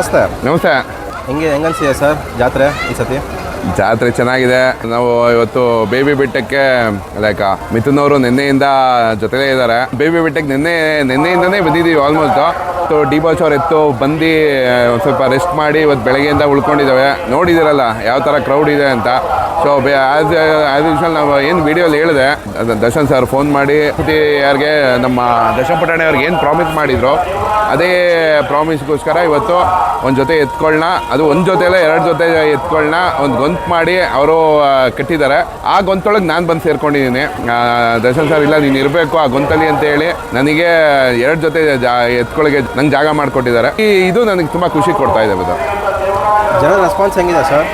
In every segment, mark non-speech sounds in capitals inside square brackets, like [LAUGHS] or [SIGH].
ನಮಸ್ತೆ. ನಮಸ್ತೆ. ಹೆಂಗೆ ಹೆಂಗನ್ಸಿದೆ ಸರ್ ಜಾತ್ರೆ ಈ ಸತಿ? ಜಾತ್ರೆ ಚೆನ್ನಾಗಿದೆ. ನಾವು ಇವತ್ತು ಬೇಬಿ ಬೆಟ್ಟಕ್ಕೆ ಲೈಕ್ ಮಿಥುನ್ ಅವರು ನಿನ್ನೆಯಿಂದ ಜೊತೆಲೇ ಇದ್ದಾರೆ. ಬೇಬಿ ಬೆಟ್ಟಕ್ಕೆ ನಿನ್ನೆ ನಿನ್ನೆಯಿಂದನೇ ಬಂದಿದ್ದೀವಿ ಆಲ್ಮೋಸ್ಟ್ ಸೊ ಡಿ ಬಾಚ್ ಅವ್ರು ಎತ್ತು ಬಂದು ಒಂದು ಸ್ವಲ್ಪ ರೆಸ್ಟ್ ಮಾಡಿ ಇವತ್ತು ಬೆಳಗ್ಗೆಯಿಂದ ಉಳ್ಕೊಂಡಿದ್ದಾವೆ. ನೋಡಿದಿರಲ್ಲ ಯಾವ ಥರ ಕ್ರೌಡ್ ಇದೆ ಅಂತ. ಸೊ ಆ್ಯಸ್ ಆ್ಯಸ್ ಯೂಶಲ್ ನಾವು ಏನು ವೀಡಿಯೋಲಿ ಹೇಳಿದೆ, ಅದು ದರ್ಶನ್ ಸರ್ ಫೋನ್ ಮಾಡಿ ಯಾರಿಗೆ, ನಮ್ಮ ದರ್ಶನ್ ಪಟಾಣಿ ಅವ್ರಿಗೆ ಏನು ಪ್ರಾಮಿಸ್ ಮಾಡಿದ್ರು, ಅದೇ ಪ್ರಾಮಿಸ್ಗೋಸ್ಕರ ಇವತ್ತು ಒಂದು ಜೊತೆ ಎತ್ಕೊಳ್ಳೋಣ ಅದು ಒಂದು ಜೊತೆ ಅಲ್ಲ, ಎರಡು ಜೊತೆ ಎತ್ಕೊಳ್ಳೋಣ ಒಂದು ಗೊಂತು ಮಾಡಿ ಅವರು ಕಟ್ಟಿದ್ದಾರೆ. ಆ ಗೊಂತೊಳಗೆ ನಾನು ಬಂದು ಸೇರ್ಕೊಂಡಿದ್ದೀನಿ ದರ್ಶನ್ ಸರ್ ಇಲ್ಲ, ನೀನು ಇರಬೇಕು ಆ ಗೊಂತಲ್ಲಿ ಅಂತ ಹೇಳಿ ನನಗೆ ಎರಡು ಜೊತೆ ಜಾ ಎತ್ಕೊಳಗೆ ನಂಗೆ ಜಾಗ ಮಾಡಿಕೊಟ್ಟಿದ್ದಾರೆ. ಈ ಇದು ನನಗೆ ತುಂಬ ಖುಷಿ ಕೊಡ್ತಾ ಇದೆ ಇದು ಜನ ರೆಸ್ಪಾನ್ಸ್ ಹೆಂಗಿದೆ ಸರ್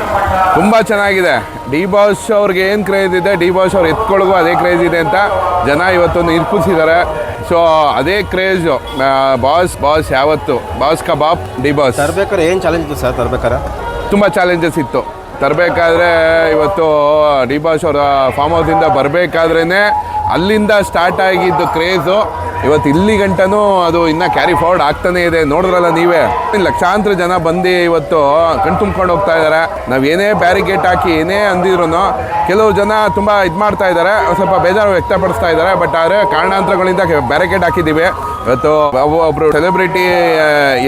ತುಂಬ ಚೆನ್ನಾಗಿದೆ. ಡಿ ಬಾಸ್ ಅವ್ರಿಗೆ ಏನು ಕ್ರೇಜ್ ಇದೆ? ಡಿ ಬಾಸ್ ಅವ್ರು ಎತ್ಕೊಳಗೂ ಅದೇ ಕ್ರೇಜ್ ಇದೆ ಅಂತ ಜನ ಇವತ್ತೊಂದು ಇರ್ಪಿಸಿದ್ದಾರೆ ಸೊ ಅದೇ ಕ್ರೇಜು ಬಾಸ್ ಬಾಸ್ ಯಾವತ್ತು? Boss kebab D boss. ತರಬೇಕಾದ್ರೆ ಏನು ಚಾಲೆಂಜ್ ಇತ್ತು ಸರ್ ತರ್ಬೇಕಾರೆ ತುಂಬ ಚಾಲೆಂಜಸ್ ಇತ್ತು. ತರಬೇಕಾದ್ರೆ ಇವತ್ತು ಡಿ ಬಾಸ್ ಅವರ ಫಾರ್ಮ್ ಹೌಸಿಂದ ಬರಬೇಕಾದ್ರೇ ಅಲ್ಲಿಂದ ಸ್ಟಾರ್ಟ್ ಆಗಿದ್ದು ಕ್ರೇಜು ಇವತ್ತು ಇಲ್ಲಿ ಗಂಟನೂ ಅದು ಇನ್ನೂ ಕ್ಯಾರಿ ಫಾರ್ವರ್ಡ್ ಆಗ್ತಾನೆ ಇದೆ. ನೋಡಿದ್ರಲ್ಲ ನೀವೇ? ಲಕ್ಷಾಂತರ ಜನ ಬಂದು ಇವತ್ತು ಕಣ್ತುಂಬ್ಕೊಂಡು ಹೋಗ್ತಾ ಇದ್ದಾರೆ. ನಾವು ಏನೇ ಬ್ಯಾರಿಗೇಟ್ ಹಾಕಿ ಏನೇ ಅಂದಿದ್ರು ಕೆಲವು ಜನ ತುಂಬ ಇದು ಮಾಡ್ತಾ ಇದ್ದಾರೆ. ಸ್ವಲ್ಪ ಬೇಜಾರು ವ್ಯಕ್ತಪಡಿಸ್ತಾ ಇದ್ದಾರೆ. ಬಟ್ ಆದರೆ ಕಾರಣಾಂತರಗಳಿಂದ ಬ್ಯಾರಿಕೇಡ್ ಹಾಕಿದ್ದೀವಿ. ಇವತ್ತು ಒಬ್ಬರು ಸೆಲೆಬ್ರಿಟಿ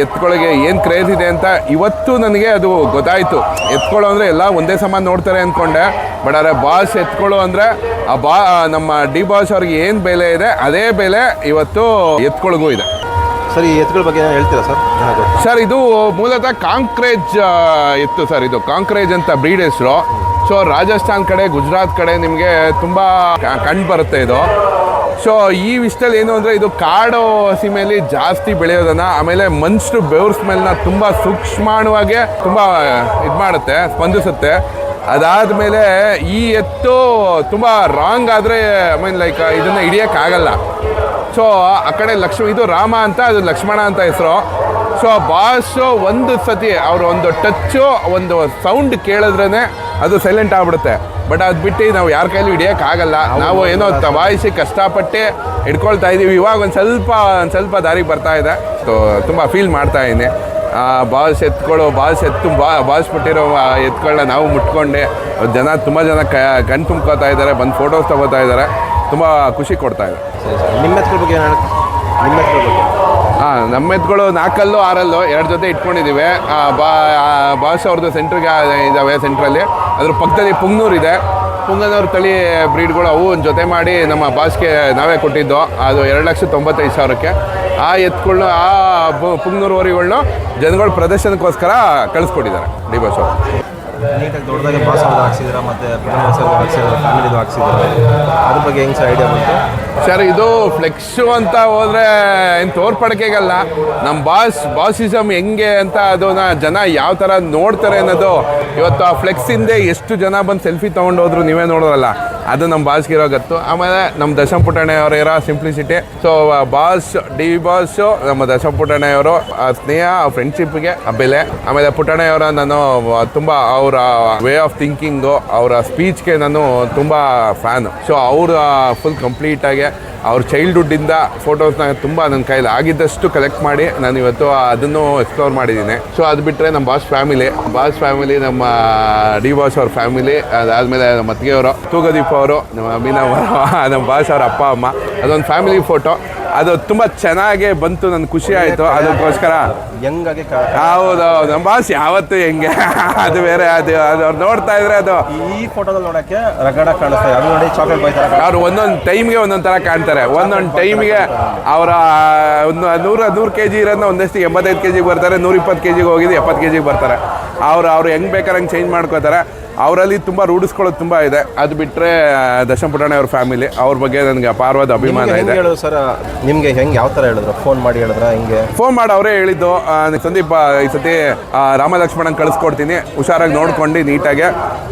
ಎತ್ಕೊಳಗೆ ಏನು ಕ್ರೇಜ್ ಇದೆ ಅಂತ ಇವತ್ತು ನನಗೆ ಅದು ಗೊತ್ತಾಯಿತು. ಎತ್ಕೊಳ್ಳೋ ಅಂದರೆ ಎಲ್ಲ ಒಂದೇ ಸಮಾನ ನೋಡ್ತಾರೆ ಅಂದ್ಕೊಂಡೆ ಬಟ್ ಆದರೆ ಬಾಸ್ ಎತ್ಕೊಳ್ಳೋ ಅಂದರೆ ಆ ಬಾ ನಮ್ಮ ಡಿ ಬಾಸ್ ಅವ್ರಿಗೆ ಏನು ಬೆಲೆ ಇದೆ? ಅದೇ ಬೆಲೆ ಇವತ್ತು ಎತ್ಕೊಳಗೂ ಇದೆ. ಸರ್ ಈ ಎತ್ತುಗಳ ಬಗ್ಗೆ ಏನಾದ್ರು ಹೇಳ್ತೀರಾ ಸರ್? ಸರ್ ಇದು ಮೂಲತಃ ಕಾಂಕ್ರೇಜ್ ಎತ್ತು ಇತ್ತು ಸರ್ ಇದು. ಕಾಂಕ್ರೇಜ್ ಅಂತ ಬ್ರೀಡ್ ಹೆಸರು. ಸೊ ರಾಜಸ್ಥಾನ್ ಕಡೆ ಗುಜರಾತ್ ಕಡೆ ನಿಮಗೆ ತುಂಬ ಕಂಡು ಬರುತ್ತೆ ಇದು. ಸೊ ಈ ವಿಷಯದಲ್ಲಿ ಏನು ಅಂದರೆ ಇದು ಕಾಡು ಸೀಮೆಯಲ್ಲಿ ಜಾಸ್ತಿ ಬೆಳೆಯೋದನ್ನು ಆಮೇಲೆ ಮನುಷ್ಯರು ಬೆವ್ರ ಸ್ಮೆಲ್ನ ತುಂಬ ಸೂಕ್ಷ್ಮಾಣುವಾಗೆ ತುಂಬ ಇದು ಮಾಡುತ್ತೆ ಸ್ಪಂದಿಸುತ್ತೆ. ಅದಾದಮೇಲೆ ಈ ಎತ್ತು ತುಂಬ ರಾಂಗ್ ಆದರೆ ಐ ಮೀನ್ ಲೈಕ್ ಇದನ್ನು ಹಿಡಿಯೋಕ್ಕಾಗಲ್ಲ. ಸೊ ಆ ಕಡೆ ಲಕ್ಷ್ಮ ಇದು ರಾಮ ಅಂತ ಅದು ಲಕ್ಷ್ಮಣ ಅಂತ ಹೆಸರು. ಸೊ ಬಾಸ್ ಒಂದು ಸತಿ ಅವ್ರ ಒಂದು ಟಚ್ಚು ಒಂದು ಸೌಂಡ್ ಕೇಳಿದ್ರೇ ಅದು ಸೈಲೆಂಟ್ ಆಗ್ಬಿಡುತ್ತೆ. ಬಟ್ ಅದು ಬಿಟ್ಟು ನಾವು ಯಾರ ಕೈಲೂ ಹಿಡಿಯೋಕ್ಕಾಗಲ್ಲ ನಾವು ಏನೋ ತಬಾಯಿಸಿ ಕಷ್ಟಪಟ್ಟು ಹಿಡ್ಕೊಳ್ತಾ ಇದ್ದೀವಿ ಇವಾಗ ಒಂದು ಸ್ವಲ್ಪ ಒಂದು ಸ್ವಲ್ಪ ದಾರಿಗೆ ಬರ್ತಾ ಇದೆ. ಸೊ ತುಂಬ ಫೀಲ್ ಮಾಡ್ತಾ ಇದ್ದೀನಿ ಬಾಸ್ ಎತ್ಕೊಳ್ಳೋ ಬಾಸ್ ಎತ್ತು ಬಾ ಬಾಸ್ ಬಿಟ್ಟಿರೋ ಎತ್ಕೊಳ್ಳ ನಾವು ಮುಟ್ಕೊಂಡೆ. ಜನ ತುಂಬ ಜನ ಕ ಕಣ್ ತುಂಬ್ಕೋತಾ ಇದ್ದಾರೆ ಬಂದು ಫೋಟೋಸ್ ತಗೋತಾ ಇದ್ದಾರೆ. ತುಂಬ ಖುಷಿ ಕೊಡ್ತಾ ಇದೆ. ಸರಿ ಸರ್. ನಿಮ್ಮ ಎತ್ತುಗಳ ಬಗ್ಗೆ ಏನು ಹೇಳಿ ನಿಮ್ಮ ಎತ್ತುಗಳ ಬಗ್ಗೆ? ಹಾಂ ನಮ್ಮ ಎತ್ಗಳು ನಾಲ್ಕಲ್ಲು ಆರಲ್ಲು ಎರಡು ಜೊತೆ ಇಟ್ಕೊಂಡಿದ್ದೀವಿ ಆ, ಬಾ ಆ, ಅವ್ರದ್ದು ಸೆಂಟ್ರಿಗೆ ಇದ್ದಾವೆ ಸೆಂಟ್ರಲ್ಲಿ ಅದ್ರ ಪಕ್ಕದಲ್ಲಿ ಪುಂಗ್ನೂರು ಇದೆ. ಪುಂಗನೂರ್ ತಳಿ ಬ್ರೀಡ್ಗಳು ಅವು ಒಂದು ಜೊತೆ ಮಾಡಿ ನಮ್ಮ ಬಾಸ್ಗೆ ನಾವೇ ಕೊಟ್ಟಿದ್ದು. ಅದು ಎರಡು ಲಕ್ಷ ತೊಂಬತ್ತೈದು ಸಾವಿರಕ್ಕೆ. ಆ ಎತ್ಗಳನ್ನ ಆ ಪುಂಗ್ನೂರು ಹೋರಿಗಳನ್ನ ಜನಗಳು ಪ್ರದರ್ಶನಕ್ಕೋಸ್ಕರ ಕಳಿಸ್ಕೊಟ್ಟಿದ್ದಾರೆ. ಡಿ ಬಾಸ್ ಅವರು ನೀಟಾಗಿ ದೊಡ್ಡದಾಗಿ ಬಾಸ್ ಅವ್ರದ್ದು ಹಾಕ್ಸಿದ್ದೀರಾ ಮತ್ತು ಹಾಕ್ಸಿದ್ದಾರೆ ಫ್ಯಾಮಿಲಿದು ಹಾಕ್ಸಿದ್ದಾರೆ ಅದ್ರ ಬಗ್ಗೆ ಹೆಂಗೆ ಸರ್ ಐಡಿಯಾ ಬಂತು ಸರ್, ಇದು ಫ್ಲೆಕ್ಸು ಅಂತ ಹೋದ್ರೆ ಏನು ತೋರ್ಪಡಿಕೆಗಲ್ಲ. ನಮ್ಮ ಬಾಸ್, ಬಾಸಿಸಮ್ ಹೆಂಗೆ ಅಂತ ಅದನ್ನ ಜನ ಯಾವ ಥರ ನೋಡ್ತಾರೆ ಅನ್ನೋದು ಇವತ್ತು ಆ ಫ್ಲೆಕ್ಸ್ ಹಿಂದೆ ಎಷ್ಟು ಜನ ಬಂದು ಸೆಲ್ಫಿ ತೊಗೊಂಡು ಹೋದ್ರು ನೀವೇ ನೋಡೋದಲ್ಲ ಅದು ನಮ್ಮ ಬಾಸ್ಗೆ ಇರೋ ಗತ್ತು. ಆಮೇಲೆ ನಮ್ಮ ದಶಂ ಪುಟಾಣಿ ಅವರ ಇರೋ simplicity so boss, D boss, ನಮ್ಮ ದಶಂಪುಟಣೆಯವರು, ಆ ಸ್ನೇಹ, ಆ ಫ್ರೆಂಡ್ಶಿಪ್ಗೆ ಬೆಲೆ. ಆಮೇಲೆ ಪುಟಣೆಯವರ ನಾನು ತುಂಬ ವೇ ಆಫ್ ಥಿಂಕಿಂಗು ಅವರ ಸ್ಪೀಚ್ಗೆ ನಾನು ತುಂಬ ಫ್ಯಾನು ಸೊ ಅವರ ಫುಲ್ ಕಂಪ್ಲೀಟಾಗಿ ಅವ್ರ ಚೈಲ್ಡ್ಹುಡ್ಡಿಂದ ಫೋಟೋಸ್ನ ತುಂಬ ನನ್ನ ಕೈಲಿ ಆಗಿದ್ದಷ್ಟು ಕಲೆಕ್ಟ್ ಮಾಡಿ ನಾನು ಇವತ್ತು ಅದನ್ನು ಎಕ್ಸ್ಪ್ಲೋರ್ ಮಾಡಿದ್ದೀನಿ. ಸೊ ಅದು ಬಿಟ್ಟರೆ ನಮ್ಮ ಬಾಸ್ ಫ್ಯಾಮಿಲಿ ಬಾಸ್ ಫ್ಯಾಮಿಲಿ ನಮ್ಮ ಡಿ ಬಾಸ್ ಅವ್ರ ಫ್ಯಾಮಿಲಿ ಅದಾದಮೇಲೆ ನಮ್ಮ ಅತ್ತಿಗೆಯವರು, ತೂಗದೀಪ್ ಅವರು, ನಮ್ಮ ಅಮ್ಮಿನ ಅವರು [LAUGHS] ನಮ್ಮ ಬಾಸ್ ಅವ್ರ ಅಪ್ಪ, ಅಮ್ಮ, ಅದೊಂದು ಫ್ಯಾಮಿಲಿ ಫೋಟೋ ಅದು ತುಂಬ ಚೆನ್ನಾಗೇ ಬಂತು ನನ್ಗೆ ಖುಷಿ ಆಯಿತು. ಅದಕ್ಕೋಸ್ಕರ ಹೆಂಗಾಗಿ ಹೌದು ನಮ್ಮ ಬಾಸ್ ಯಾವತ್ತು ಹೆಂಗೆ? [LAUGHS] ಅದು ಬೇರೆ ಅದು ಅದು ಅವ್ರು ನೋಡ್ತಾ ಇದ್ರೆ ಅದು. ಈ ಫೋಟೋದಲ್ಲಿ ನೋಡೋಕ್ಕೆ ರಗಡ ಕಾಣಿಸ್ತಾರೆ ಅದು ನೋಡಿ ಚಾಕ್ಲೇಟ್ ಅವ್ರು ಒಂದೊಂದು ಟೈಮ್ಗೆ ಒಂದೊಂದು ಥರ ಕಾಣ್ತಾರೆ. ಒಂದೊಂದು ಟೈಮ್ಗೆ ಅವರ ಒಂದು ನೂರ ನೂರು ಕೆ ಜಿ ಇರೋದನ್ನ ಒಂದಷ್ಟು ಎಂಬತ್ತೈದು ಕೆ ಜಿಗೆ ಬರ್ತಾರೆ ನೂರ ಇಪ್ಪತ್ತು ಕೆ ಜಿಗೆ ಹೋಗಿದ್ದು ಎಪ್ಪತ್ತು ಕೆ ಜಿಗೆ ಬರ್ತಾರೆ. ಅವ್ರು ಅವ್ರು ಹೆಂಗೆ ಬೇಕಾದ್ರೆ ಹಂಗೆ ಚೇಂಜ್ ಮಾಡ್ಕೋತಾರೆ. ಅವರಲ್ಲಿ ತುಂಬ ರೂಢಿಸ್ಕೊಳ್ಳೋದು ತುಂಬ ಇದೆ. ಅದು ಬಿಟ್ಟರೆ ದಶಮ ಪುಟಾಣಿ ಅವ್ರ ಫ್ಯಾಮಿಲಿ ಅವ್ರ ಬಗ್ಗೆ ನನಗೆ ಅಪಾರವಾದ ಅಭಿಮಾನ ಇದೆ. ಸರ್? ನಿಮಗೆ ಹೆಂಗೆ ಯಾವ ಥರ ಹೇಳಿದ್ರು? ಫೋನ್ ಮಾಡಿ ಹೇಳಿದ್ರ ಹಿಂಗೆ? ಫೋನ್ ಮಾಡಿ ಅವರೇ ಹೇಳಿದ್ದು. ನೀವು ಸಂದೀಪ್ ಈ ಸತಿ ರಾಮ ಲಕ್ಷ್ಮಣನ ಕಳಿಸ್ಕೊಡ್ತೀನಿ. ಹುಷಾರಾಗಿ ನೋಡ್ಕೊಂಡು ನೀಟಾಗಿ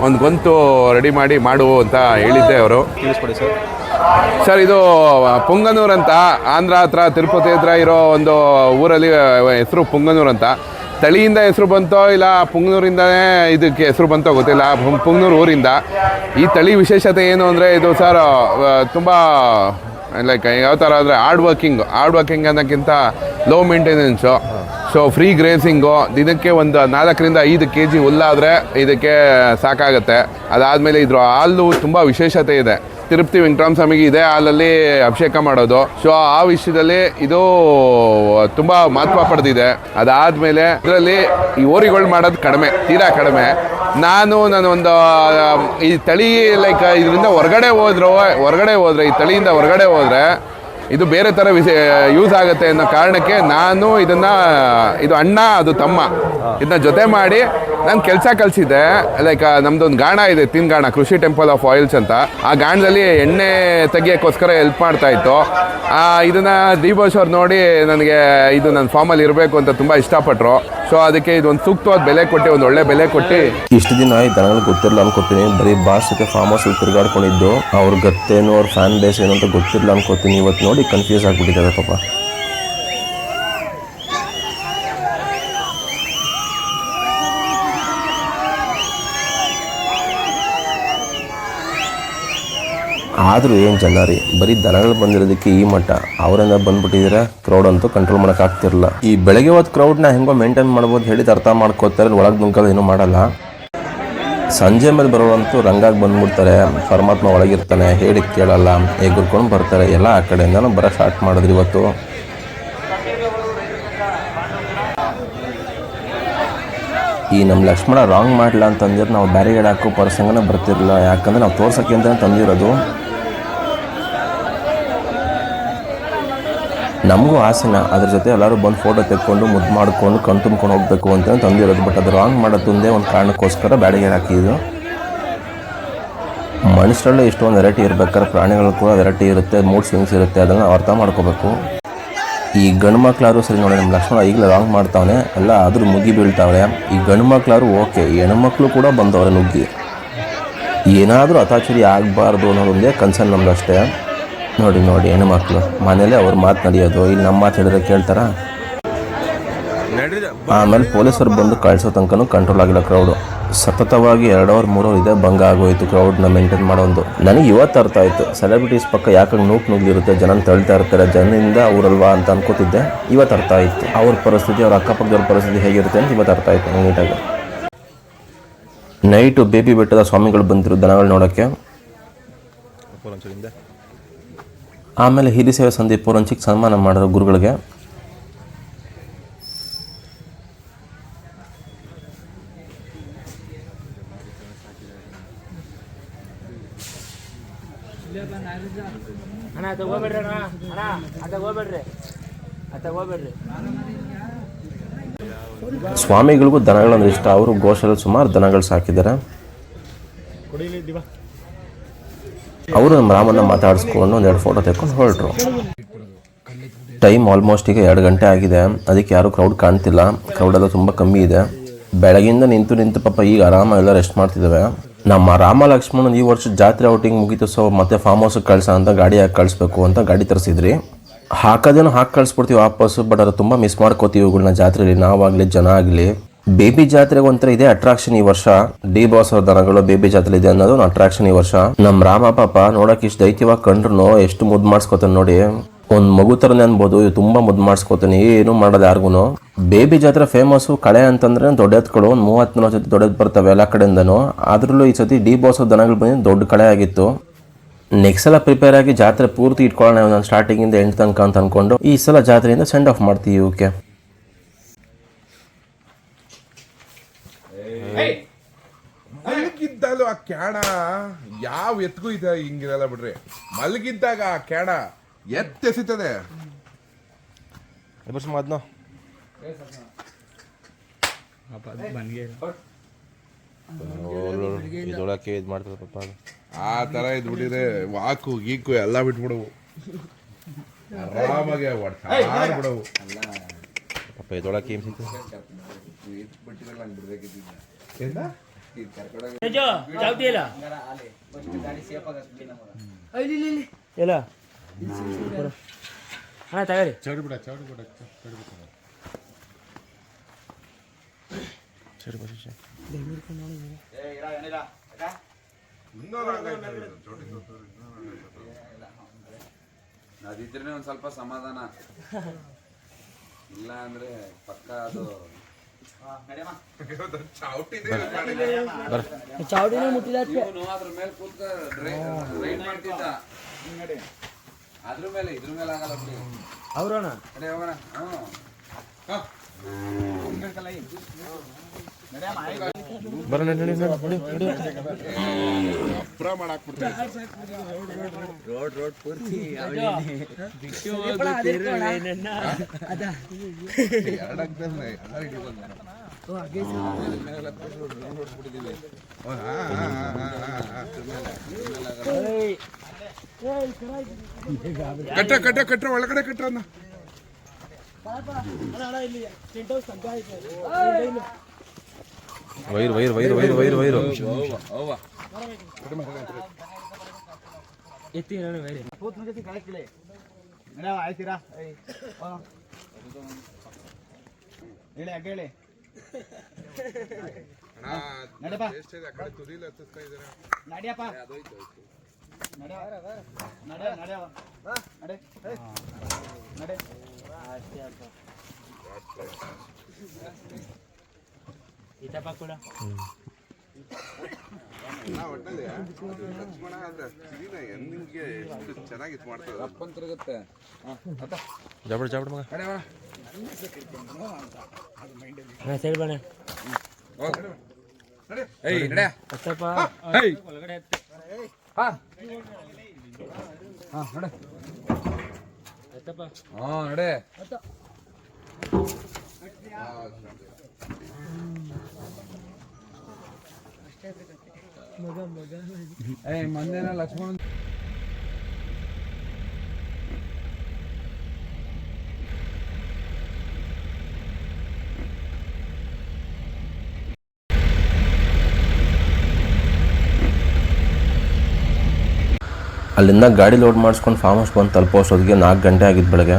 ಒಂದು ಗೊಂತು ರೆಡಿ ಮಾಡಿ ಮಾಡು ಅಂತ ಹೇಳಿದ್ದೆ ಅವರು. ತಿಳಿಸ್ಕೊಡಿ ಸರ್. ಸರ್ ಇದು ಪುಂಗನೂರ್ ಅಂತ ಆಂಧ್ರ ಹತ್ರ ತಿರುಪತಿ ಹತ್ರ ಇರೋ ಒಂದು ಊರಲ್ಲಿ ಹೆಸರು ಪುಂಗನೂರ್ ಅಂತ. ತಳಿಯಿಂದ ಹೆಸರು ಬಂತೋ ಇಲ್ಲ ಪುಂಗ್ನೂರಿಂದನೇ ಇದಕ್ಕೆ ಹೆಸರು ಬಂತೋ ಗೊತ್ತಿಲ್ಲ ಪುಂಗ್ನೂರು ಊರಿಂದ. ಈ ತಳಿ ವಿಶೇಷತೆ ಏನು ಅಂದರೆ ಇದು ಸರ್ ತುಂಬ ಲೈಕ್ ಯಾವ ಥರ ಅಂದರೆ hard working hard working ಅನ್ನೋಕ್ಕಿಂತ low maintenance so free grazing ದಿನಕ್ಕೆ ಒಂದು ನಾಲ್ಕರಿಂದ ಐದು ಕೆ ಜಿ ಹುಲ್ಲಾದರೆ ಇದಕ್ಕೆ ಸಾಕಾಗುತ್ತೆ. ಅದಾದಮೇಲೆ ಇದ್ರ ಹಾಲು ತುಂಬ ವಿಶೇಷತೆ ಇದೆ. ತಿರುಪತಿ ವೆಂಕಟರಾಮಸ್ವಾಮಿಗೆ ಇದೇ. ಹಾಲಲ್ಲಿ ಅಭಿಷೇಕ ಮಾಡೋದು. ಸೊ ಆ ವಿಷಯದಲ್ಲಿ ಇದು ತುಂಬ ಮಹತ್ವ ಪಡೆದಿದೆ. ಅದಾದಮೇಲೆ ಇದರಲ್ಲಿ ಈ ಓರಿಗಳು ಮಾಡೋದು ಕಡಿಮೆ, ತೀರಾ ಕಡಿಮೆ. ನಾನು ನಾನು ಒಂದು ಈ ತಳಿ ಲೈಕ್ ಇದರಿಂದ ಹೊರಗಡೆ ಹೋದ್ರು, ಹೊರಗಡೆ ಹೋದ್ರೆ, ಈ ತಳಿಯಿಂದ ಹೊರಗಡೆ ಹೋದ್ರೆ ಇದು ಬೇರೆ ಥರ ವಿಸ ಯೂಸ್ ಆಗುತ್ತೆ ಅನ್ನೋ ಕಾರಣಕ್ಕೆ ನಾನು ಇದನ್ನು, ಇದು ಅಣ್ಣ, ಅದು ತಮ್ಮ, ಇದನ್ನ ಜೊತೆ ಮಾಡಿ ನಾನು ಕೆಲಸ ಕಲಿಸಿದ್ದೆ. ಲೈಕ್ ನಮ್ದೊಂದು ಗಾಣ ಇದೆ, ತಿನ್ ಗಾಣ, ಕೃಷಿ ಟೆಂಪಲ್ ಆಫ್ ಆಯಿಲ್ಸ್ ಅಂತ. ಆ ಗಾಣದಲ್ಲಿ ಎಣ್ಣೆ ತೆಗಿಯೋಕ್ಕೋಸ್ಕರ ಹೆಲ್ಪ್ ಮಾಡ್ತಾ ಇತ್ತು. ಇದನ್ನು ದೀಪೋಶ್ ಅವ್ರು ನೋಡಿ ನನಗೆ ಇದು ನನ್ನ ಫಾರ್ಮಲ್ಲಿ ಇರಬೇಕು ಅಂತ ತುಂಬ ಇಷ್ಟಪಟ್ಟರು ಸೊ ಅದಕ್ಕೆ ಇದೊಂದು ಸೂಕ್ತವಾದ ಬೆಲೆ ಕೊಟ್ಟು, ಒಂದು ಒಳ್ಳೆ ಬೆಲೆ ಕೊಟ್ಟು. ಇಷ್ಟು ದಿನ ಈ ದನಗಳು ಗೊತ್ತಿರಲ್ಲ ಅನ್ಕೋತೀನಿ. ಬರೀ ಜೊತೆ ಫಾರ್ಮ್ ಹೌಸ್ ತಿರುಗಾಡ್ಕೊಂಡಿದ್ದು ಅವ್ರ ಗತ್ತೇನು, ಅವ್ರ ಫ್ಯಾನ್ ಬೇಸ್ ಏನು ಅಂತ ಗೊತ್ತಿರಲ್ಲ ಅನ್ಕೋತೀನಿ. ಇವತ್ತು ನೋಡಿ ಕನ್ಫ್ಯೂಸ್ ಆಗಿಬಿಟ್ಟಿದ್ದಾರೆ ಪಾಪ. ಆದರೂ ಏನು ಜನ ರೀ ಬರೀ ದನಗಳು ಬಂದಿರೋದಕ್ಕೆ ಈ ಮಟ್ಟ. ಅವರಿಂದ ಬಂದ್ಬಿಟ್ಟಿದ್ರೆ ಕ್ರೌಡ್ ಅಂತೂ ಕಂಟ್ರೋಲ್ ಮಾಡೋಕ್ಕಾಗ್ತಿರಲ್ಲ ಈ ಬೆಳಗ್ಗೆ ಹೊತ್ತು ಕ್ರೌಡ್ನ ಹೆಂಗೋ ಮೇಂಟೈನ್ ಮಾಡ್ಬೋದು ಹೇಳಿದ ಅರ್ಥ ಮಾಡ್ಕೋತಾರೆ, ಒಳಗೆ ನುಗ್ಗೋದು ಏನೂ ಮಾಡಲ್ಲ. ಸಂಜೆ ಮೇಲೆ ಬರೋರಂತೂ ರಂಗಾಗಿ ಬಂದ್ಬಿಡ್ತಾರೆ, ಪರಮಾತ್ಮ ಒಳಗಿರ್ತಾನೆ, ಹೇಳಿ ಕೇಳಲ್ಲ, ಎಗುರ್ಕೊಂಡು ಬರ್ತಾರೆ, ಎಲ್ಲ ಆ ಕಡೆಯಿಂದನೂ ಬರೋ ಸ್ಟಾರ್ಟ್ ಮಾಡಿದ್ರು ಇವತ್ತು. ಈ ನಮ್ಮ ಲಕ್ಷ್ಮಣ ರಾಂಗ್ ಮಾಡಲ್ಲ ಅಂತಂದ್ರೆ ನಾವು ಬ್ಯಾರಿಗೇಡ್ ಹಾಕೋ ಪರ್ಸಂಗನೇ ಬರ್ತಿರಲಿಲ್ಲ, ಯಾಕಂದರೆ ನಾವು ತೋರ್ಸೋಕ್ಕೆ ಅಂತಲೇ ತಂದಿರೋದು. ನಮಗೂ ಆಸೆನ, ಅದ್ರ ಜೊತೆ ಎಲ್ಲರೂ ಬಂದು ಫೋಟೋ ತೆಕ್ಕೊಂಡು, ಮುದ್ದು ಮಾಡ್ಕೊಂಡು, ಕಣ್ ತುಂಬ್ಕೊಂಡು ಹೋಗ್ಬೇಕು ಅಂತ ತಂದಿರೋದು ಬಟ್ ಅದು ರಾಂಗ್ ಮಾಡೋದೊಂದೇ ಒಂದು ಕಾರಣಕ್ಕೋಸ್ಕರ ಬ್ಯಾಡಿಗೆ ಹಾಕಿದ್ದು. ಮನುಷ್ಯರಲ್ಲೂ ಇಷ್ಟೊಂದು ವೆರೈಟಿ ಇರ್ಬೇಕಾದ್ರೆ ಪ್ರಾಣಿಗಳು ಕೂಡ ವೆರೈಟಿ ಇರುತ್ತೆ, ಮೂಡ್ ಸ್ವಿಂಗ್ಸ್ ಇರುತ್ತೆ, ಅದನ್ನು ಅರ್ಥ ಮಾಡ್ಕೋಬೇಕು. ಈ ಗಂಡು ಮಕ್ಳಾರು ಸರಿ ನೋಡಿ ನಮ್ಮ ಲಕ್ಷ್ಮಣ ಈಗಲೇ ರಾಂಗ್ ಮಾಡ್ತಾವನೆ, ಎಲ್ಲ ಆದರೂ ಮುಗಿ ಬೀಳ್ತಾವ್ರೆ. ಈ ಗಂಡು ಮಕ್ಳಾರು ಓಕೆ ಹೆಣ್ಮಕ್ಳು ಕೂಡ ಬಂದವರೆ ನುಗ್ಗಿ. ಏನಾದರೂ ಅತಾಚುರಿ ಆಗಬಾರ್ದು ಅನ್ನೋದೊಂದೇ ಕನ್ಸರ್ನ್ ನಮ್ದು ಅಷ್ಟೇ ನೋಡಿ ನೋಡಿ ಹೆಣ್ಮಕ್ಳು. ಮನೇಲೆ ಅವ್ರ ಮಾತು ನಡೆಯೋದು. ಇಲ್ಲಿ ನಮ್ಮ ಮಾತು ಹೇಳಿದ್ರೆ ಕೇಳ್ತಾರ? ಆಮೇಲೆ ಪೊಲೀಸರು ಬಂದು ಕಳಿಸೋ ತನಕನೂ ಕಂಟ್ರೋಲ್ ಆಗಿಲ್ಲ ಕ್ರೌಡು ಸತತವಾಗಿ ಎರಡು ಅವರ್ ಮೂರು ಅವರ್ ಇದೆ ಭಂಗ ಆಗೋಯ್ತು ಕ್ರೌಡ್ನ ಮೇಂಟೈನ್ ಮಾಡೋದು. ನನಗೆ ಇವತ್ತು ಅರ್ಥ ಆಯಿತು. ಸೆಲೆಬ್ರಿಟೀಸ್ ಪಕ್ಕ ಯಾಕೆ ನೂಕ್ ನುಗ್ಲಿರುತ್ತೆ ಜನ ತಳ್ತಾ ಇರ್ತಾರೆ ಜನರಿಂದ ಅವರಲ್ವಾ ಅಂತ ಅನ್ಕೋತಿದ್ದೆ. ಇವತ್ತು ಅರ್ಥ ಆಯಿತು. ಅವ್ರ ಪರಿಸ್ಥಿತಿ ಅವ್ರ ಅಕ್ಕಪಕ್ಕದವ್ರ ಪರಿಸ್ಥಿತಿ ಹೇಗಿರುತ್ತೆ ಅಂತ ಇವತ್ತು ಅರ್ಥ ಆಯಿತು ನೀಟಾಗಿ. ನೈಟು ಬೇಬಿ ಬೆಟ್ಟದ ಸ್ವಾಮಿಗಳು ಬಂದಿರೋ ದನಗಳು ನೋಡೋಕ್ಕೆ. ಆಮೇಲೆ ಹಿರಿ ಸೇವೆ ಸಂದೀಪ್ ಚಿಕ್ಕ ಸನ್ಮಾನ ಮಾಡಿದ್ರು ಗುರುಗಳಿಗೆ ಅಣ್ಣ ತಗೋಬೇಡ್ರಿ ಅಣ್ಣ. ಅಣ್ಣ ಅದ ಹೋಗ್ಬೇಡ್ರಿ. ಅದ ಹೋಗ್ಬೇಡ್ರಿ. ಸ್ವಾಮಿಗಳಿಗೂ ದನಗಳಂದ್ರೆ ಇಷ್ಟ. ಅವರು ಗೋಶಾಲೆ ಸುಮಾರು ದನಗಳು ಸಾಕಿದ್ದಾರೆ. ಅವರು ನಮ್ಮ ರಾಮನ್ನ ಮಾತಾಡಿಸ್ಕೊಂಡು ಒಂದೆರಡು ಫೋಟೋ ತೆಕ್ಕೊಂಡು ಹೊರಟ್ರು. ಟೈಮ್ ಆಲ್ಮೋಸ್ಟ್ ಈಗ ಎರಡು ಗಂಟೆ ಆಗಿದೆ. ಅದಕ್ಕೆ ಯಾರು ಕ್ರೌಡ್ ಕಾಣ್ತಿಲ್ಲ. ಕ್ರೌಡ್ ಎಲ್ಲ ತುಂಬ ಕಮ್ಮಿ ಇದೆ. ಬೆಳಗಿಂದ ನಿಂತು ನಿಂತು ಪಾಪ ಈಗ ಆರಾಮ ಎಲ್ಲ ರೆಸ್ಟ್ ಮಾಡ್ತಿದ್ದಾವೆ ನಮ್ಮ ರಾಮ ಲಕ್ಷ್ಮಣನ ಈ ವರ್ಷ ಜಾತ್ರೆ ಔಟಿಂಗ್ ಮುಗೀತು ಸೊ ಮತ್ತೆ ಫಾರ್ಮ್ ಹೌಸ್ಗೆ ಕಳ್ಸ ಅಂತ ಗಾಡಿ ಹಾಕಿ ಕಳಿಸ್ಬೇಕು ಅಂತ ಗಾಡಿ ತರಿಸಿದ್ರಿ. ಹಾಕೋದೇನು ಹಾಕಿ ಕಳಿಸ್ಬಿಡ್ತೀವಿ ವಾಪಸ್ಸು ಬಟ್ ಅದು ತುಂಬ ಮಿಸ್ ಮಾಡ್ಕೋತೀವಿ ಇವುಗಳನ್ನ ಜಾತ್ರೆಯಲ್ಲಿ ನಾವಾಗಲಿ, ಜನ ಆಗಲಿ. ಬೇಬಿ ಜಾತ್ರೆಗೆ ಒಂಥರ ಇದೆ ಅಟ್ರಾಕ್ಷನ್ ಈ ವರ್ಷ. ಡಿ ಬಾಸ್ ಅವ್ರ ದನಗಳು ಬೇಬಿ ಜಾತ್ರೆ ಇದೆ ಅನ್ನೋದು ಅಟ್ರಾಕ್ಷನ್ ಈ ವರ್ಷ. ನಮ್ಮ ರಾಮ ಪಾಪ ನೋಡಕ್ ಇಷ್ಟು ದೈತ್ಯವಾಗಿ ಕಂಡ್ರು ಎಷ್ಟು ಮುದ್ದು ಮಾಡ್ಸ್ಕೊತಾನೆ ನೋಡಿ. ಒಂದ್ ಮಗು ಥರನೇ ಅನ್ಬೋದು ಇವ್ ತುಂಬಾ ಮುದ್ದು ಮಾಡ್ಸ್ಕೊತಾನೆ, ಏನು ಮಾಡೋದು ಯಾರಿಗೂ ಬೇಬಿ ಜಾತ್ರೆ ಫೇಮಸ್ಸು ಕಳೆ ಅಂತಂದ್ರೆ ದೊಡ್ಡ ಎತ್ಗಳು ಒಂದು ಮೂವತ್ತು ನಲವತ್ತು ಜೊತೆ ದೊಡ್ಡದ್ ಬರ್ತವೆ ಎಲ್ಲ ಕಡೆಯಿಂದನು. ಅದ್ರಲ್ಲೂ ಈ ಸತಿ ಡಿ ಬಾಸ್ ಅವ್ರ ದನಗಳು ಬಂದು ದೊಡ್ಡ ಕಳೆ ಆಗಿತ್ತು. ನೆಕ್ಸ್ಟ್ ಸಲ ಪ್ರಿಪೇರ್ ಆಗಿ ಜಾತ್ರೆ ಪೂರ್ತಿ ಇಟ್ಕೊಳ್ಳೋಣ ನಾನು ಸ್ಟಾರ್ಟಿಂಗಿಂದ ಎಂಟು ತನಕ ಅಂತ ಅನ್ಕೊಂಡು ಈ ಸಲ ಜಾತ್ರೆಯಿಂದ ಸೆಂಡ್ ಆಫ್ ಮಾಡ್ತೀವಿ ಇವಕ್ಕೆ ಮಲಗಿದ್ದಾಗಲೂ ಆ ಕ್ಯಾಣ? ಯಾವ ಎತ್ಗೂ ಇದೆ ಹಿಂಗಿರಲ್ಲ ಬಿಡ್ರಿ. ಮಲಗಿದ್ದಾಗ ಆ ಕ್ಯಾಣ ಎತ್ತೆಸಿತದೆ. ಇದೊಳಕ್ಕೆ ಇದು ಮಾಡ್ತಾರೆ ಪಾಪ ಅದು. ಆ ತರ ಇದ್ ಬಿಟ್ಟಿದ್ರೆ ವಾಕು ಗೀಕು ಎಲ್ಲ ಬಿಟ್ಬಿಡವು. ಆರಾಮಾಗಿ ಬಿಡವು ಪಾಪ ಇದೊಳಕ್ಕೆ ಏನು ಸಿಗ್ತದೆ? ಅದಿದ್ರೆ ಒಂದ್ ಸ್ವಲ್ಪ ಸಮಾಧಾನ. ಇಲ್ಲ ಅಂದ್ರೆ ಪಕ್ಕ ಅದು ಚಾವಡಿನೇ ಮುಟ್ಟಿದ ಅದ್ರ ಮೇಲೆ ರೈಡ್ ಮಾಡ್ತಿದ್ದ ಅದ್ರ ಮೇಲೆ ಇದ್ರ ಮೇಲೆ ಆಗಲ್ಲ ಬಿಡಿ ಅವ್ರಣ ಅದೇ ಹೋಗೋಣ ಹ್ಞೂ ಬರ ಕಟ್ಟ ಕಟ್ಟ ಒಳಗಡೆ ಕಟ್ಟ ಅಣ್ಣ ಮಾಡಾಕ್ಬಿಡ್ತಾರೆ ಕಟ್ಟ ಕಟ್ಟ ಕಟ್ಟ ಒಳಗಡೆ ಕಟ್ಟ wire wire wire wire wire wire ಆಯ್ತೀರಾ ಹೇಳಿ ಅಕ್ಕ ಹೇಳಿ ನಡಿಯಪ್ಪ ನಡೆ ಜಾಬಡ್ ಜಾಬಡ್ ಮಗ. ಹಾ ಸರಿ ಬಣ್ಣ ಒಳಗಡೆ ಹಾ ಹಾ ನಡೆ. ಅತ್ತಪ್ಪ ಹಾ ನಡೆ. ಏಯ್ ಮಂದೇನ ಲಕ್ಷ್ಮಣ. ಅಲ್ಲಿಂದ ಗಾಡಿ ಲೋಡ್ ಮಾಡಿಸ್ಕೊಂಡು ಫಾರ್ಮ್ ಹೌಸ್ ಬಂದು ತಲುಪೋಸೋದಕ್ಕೆ ನಾಲ್ಕು ಗಂಟೆ ಆಗಿದ್ದು ಬೆಳಗ್ಗೆ.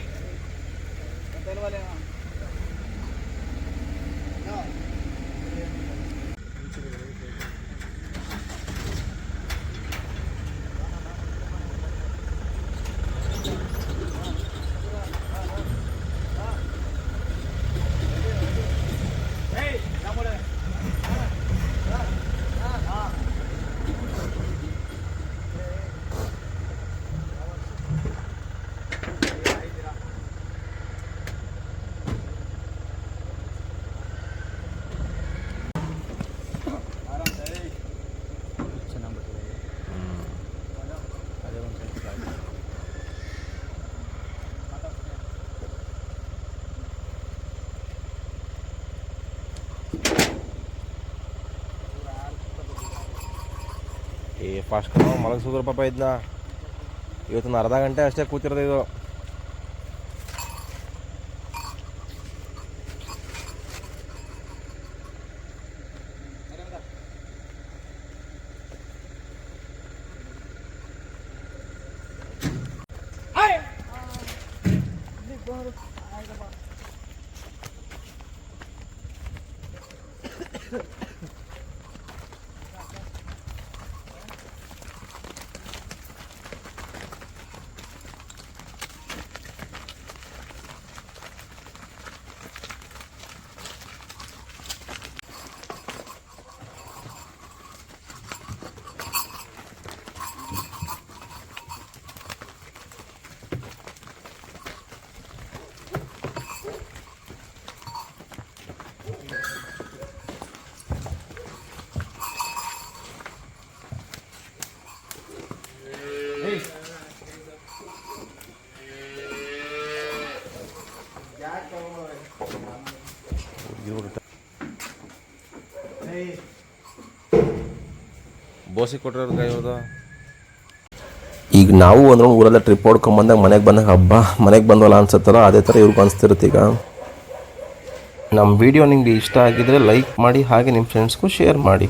ಫಾಸ್ಟ್ ಮಲಗಿಸಿದ್ರು ಪಾಪ ಇದನ್ನ ಇವತ್ತೊಂದು ಅರ್ಧ ಗಂಟೆ ಅಷ್ಟೇ ಕೂತಿರೋದು ಇದು Good. ಬೋಸಿ ಕೊಟ್ಟಿರೋದು ಈಗ ನಾವು ಅಂದ್ರೆ ಊರೆಲ್ಲ ಟ್ರಿಪ್ ಹೊಡ್ಕೊಂಬಂದಾಗ ಮನೆಗೆ ಬಂದಾಗ, ಹಬ್ಬ, ಮನೆಗೆ ಬಂದವಲ್ಲ ಅನ್ಸುತ್ತಲ್ಲ, ಅದೇ ಥರ ಇವ್ರಿಗೆ ಅನಿಸ್ತಿರುತ್ತೆ ಈಗ. ನಮ್ಮ ವಿಡಿಯೋ ನಿಮಗೆ ಇಷ್ಟ ಆಗಿದ್ರೆ ಲೈಕ್ ಮಾಡಿ, ಹಾಗೆ ನಿಮ್ಮ ಫ್ರೆಂಡ್ಸ್ಗೂ ಶೇರ್ ಮಾಡಿ.